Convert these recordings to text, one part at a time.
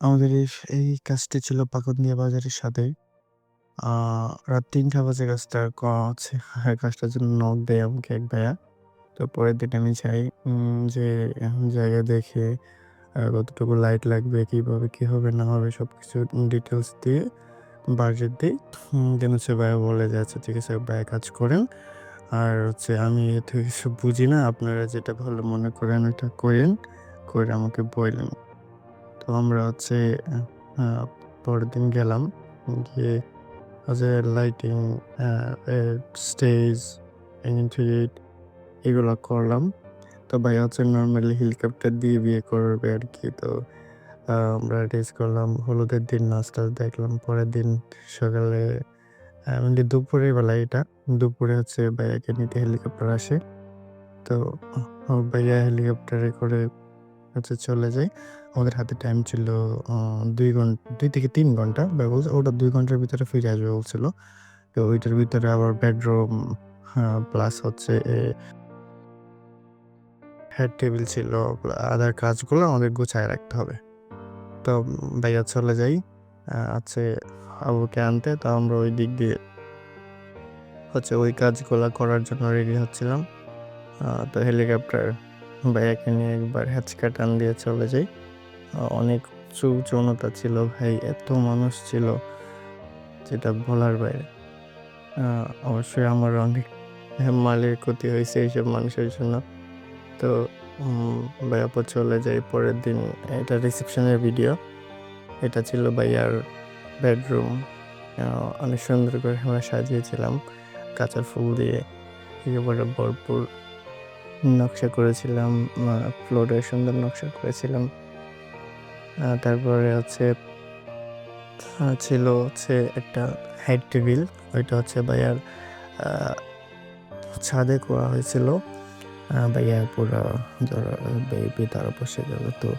আমাদের এই এই কাজটি ছিল পাকুন্দিয়া বাজারের সাথে। রাত ৩ঃ০০ বাজে কাজটা হ্যাঁ, কাজটার জন্য নক দেয় আমাকে এক ভাইয়া। তো পরের দিন আমি চাই যে জায়গা দেখে কতটুকু লাইট লাগবে, কীভাবে কি হবে না হবে সব কিছু ডিটেলস দিয়ে বাজেট দিই দেন হচ্ছে ভাইয়া বলে যে, "আচ্ছা ঠিক আছে ভাইয়া কাজ করেন। আর হচ্ছে আমি এত কিছু বুঝি না। আপনারা যেটা ভালো মনে করেন ওইটা করেন করে আমাকে বইলেন।" তো আমরা হচ্ছে পরের দিন গেলাম। গিয়ে হচ্ছে লাইটিং, স্টেজ, ইন্টেরিয়র এগুলো করলাম। তো ভাইয়া হচ্ছে নর্মালি হেলিকপ্টার দিয়ে বিয়ে করবে আর কি তো আমরা রেজ করলাম। হলুদের দিন নাচ-টাচ দেখলাম। পরের দিন সকালে আ মানে দুপুরের বেলায় এটা। দুপুরে হচ্ছে ভাইয়াকে নিতে হেলিকপ্টার আসে। তো ভাইয়া হেলিকপ্টারে করে হচ্ছে চলে যায়। আমাদের হাতে টাইম ছিল দুই ঘণ্টা, দুই থেকে তিন ঘণ্টা। বলছে ওটা দুই ঘণ্টার ভিতরে ফিরে আসবে বলছিল। তো ওইটার ভিতরে আবার বেডরুম প্লাস হচ্ছে হেড টেবিল ছিল। আদার কাজগুলো আমাদের গুছায় রাখতে হবে। তো ভাইয়া চলে যাই আছে আবুকে আনতে। তো আমরা ওই দিক দিয়ে হচ্ছে ওই কাজগুলো করার জন্য রেডি হচ্ছিলাম। তো হেলিকপ্টার ভাইয়াকে নিয়ে একবার হ্যাচকা টান দিয়ে চলে যাই। অনেক জনতা ছিল ভাই। এত মানুষ ছিল যেটা বলার বাইরে। অবশ্যই আমার অনেক মালের ক্ষতি হয়েছে এইসব মানুষের জন্য। তো, উম ভাইয়া পর চলে যাই পরের দিন। এটা রিসেপশনের ভিডিও। এটা ছিল ভাইয়ার বেডরুম। অনেক সুন্দর করে আমরা সাজিয়েছিলাম। কাঁচা ফুল দিয়ে একেবারে ভরপুর নকশা করেছিলাম। ফ্লোরে সুন্দর নকশা করেছিলাম। তারপরে হচ্ছে ছিল হচ্ছে একটা হেড টেবিল। ওইটা হচ্ছে ভাইয়ার ছাদে করা হয়েছিল। ভাইয়া পুরা বেবি তার বসে গেল। তো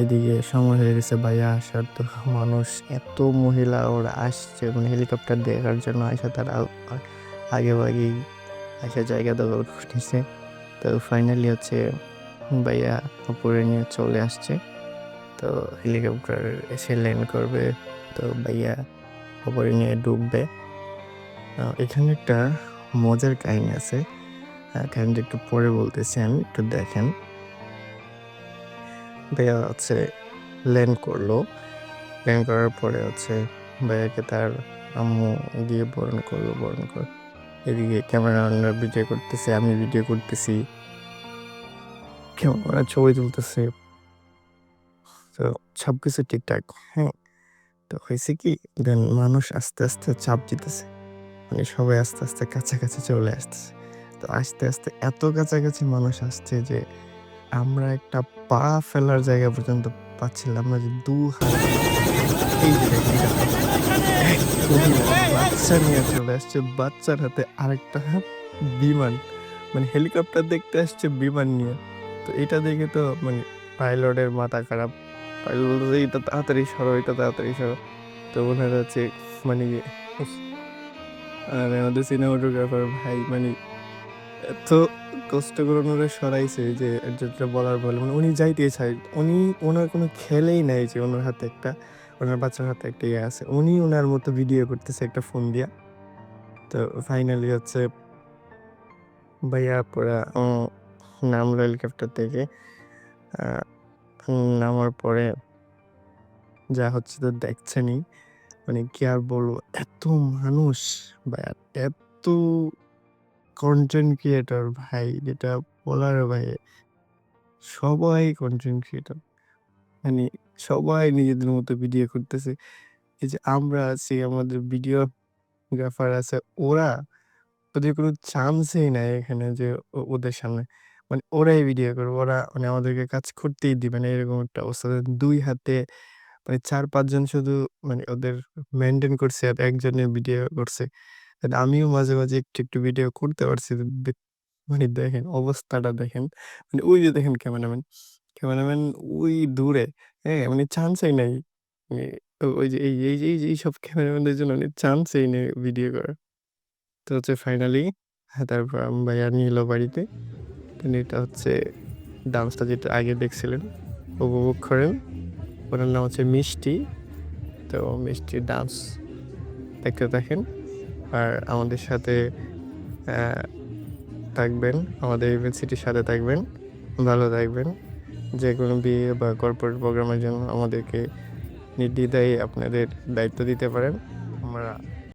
এদিকে সময় হয়ে গেছে ভাইয়া আসার। তো মানুষ এত মহিলা, ওরা আসছে মানে হেলিকপ্টার দেখার জন্য আসা তারা আ আগেভাগেই আইসা জায়গা দখল করে নিছে। তো ফাইনালি হচ্ছে ভাইয়া উপরে নিয়ে চলে আসছে। তো হেলিকপ্টার এসে ল্যান্ড করবে। তো ভাইয়া উপরে নিয়ে ডুববে। এখানে একটা মজার কাহিনী আছে। আ কাহিনীটা একটু পরে বলতেছি আমি। একটু দেখেন। ভাইয়া হচ্ছে ল্যান্ড করল। ল্যান্ড করার পরে হচ্ছে ভাইয়াকে তার আম্মু গিয়ে বরণ করল, বরণ করে এদিকে ক্যামেরাম্যানরা ভিডিও করতেছে, আমি ভিডিও করতেছি। ক্যামেরাম্যান ছবি তুলতেছে। তো সব কিছু ঠিকঠাক। হ্যাঁ? তো হয়েছে কি দেন মানুষ আস্তে, আস্তে চাপ দিতেছে। মানে সবাই আস্তে, আস্তে কাছাকাছি চলে আসতেছে। তো আস্তে, আস্তে এত কাছাকাছি মানুষ আসছে যে আমরা একটা পা ফেলার জায়গা পর্যন্ত পাচ্ছিলাম না যে দু বাচ্চা নিয়ে চলে আসছে। বাচ্চার হাতে আরেকটা হাত বিমান। মানে হেলিকপ্টার দেখতে আসছে বিমান নিয়ে। তো এটা দেখে তো মানে পাইলটের মাথা খারাপ। পাইলট বলতেছে, "এটা তাড়াতাড়ি সরো, এটা তাড়াতাড়ি সরো।" তো ওনারা হচ্ছে মানে আর আমাদের সিনেমাটোগ্রাফার ভাই মানে এত কষ্ট করে ওনারা সরাইছে যে যেটা বলার বলে মানে উনি যাইতেই চায়। উনি ওনার কোনো খেলেই নাই যে ওনার হাতে একটা ওনার বাচ্চার হাতে একটা ইয়ে আছে। উনি ওনার মতো ভিডিও করতেছে একটা ফোন দিয়া। তো ফাইনালি হচ্ছে ভাইয়া পুরা উ নামলো হেলিকপ্টার থেকে। নামার পরে যা হচ্ছে তো দেখছেনই। মানে কি আর বলব? এত মানুষ ভাইয়া এত কনটেন্ট ক্রিয়েটর ভাই যেটা বলার ভাই সবাই কনটেন্ট ক্রিয়েটর। মানে সবাই নিজেদের মতো ভিডিও করতেছে। এই যে আমরা আছি, আমাদের ভিডিওগ্রাফার আছে, ওরা ওদের কোনো চান্সই নাই এখানে যে ওদের সামনে। মানে ওরাই ভিডিও করবে। ওরা মানে আমাদেরকে কাজ করতেই দিবে না এরকম একটা অবস্থা। ২ হাতে মানে ৪-৫ জন শুধু মানে ওদের মেইনটেইন করছে আর একজনের ভিডিও করছে। আর আমিও মাঝে, মাঝে একটু, একটু ভিডিও করতে পারছি। মানে দেখেন অবস্থাটা দেখেন। মানে ওই যে দেখেন ক্যামেরাম্যান। ক্যামেরাম্যান ওই দূরে, হ্যাঁ? মানে চান্সই নাই। তো ওই যে এই এই যে এই যে এইসব ক্যামেরাম্যানদের জন্য মানে চান্সই নেই ভিডিও করার। তো হচ্ছে ফাইনালি হ্যাঁ, তারপর ভাইয়া নিল বাড়িতে। দেন এটা হচ্ছে ডান্সটা যেটা আগে দেখছিলেন। উপভোগ করেন। ওনার নাম হচ্ছে মিষ্টি তো মিষ্টি ডান্স দেখতে থাকেন আর আমাদের সাথে থাকবেন, আমাদের ইউনিভার্সিটির সাথে থাকবেন, ভালো থাকবেন যে কোনো বিয়ে বা কর্পোরেট প্রোগ্রামের জন্য আমাদেরকে নির্দ্বিধায় আপনাদের দায়িত্ব দিতে পারেন আমরা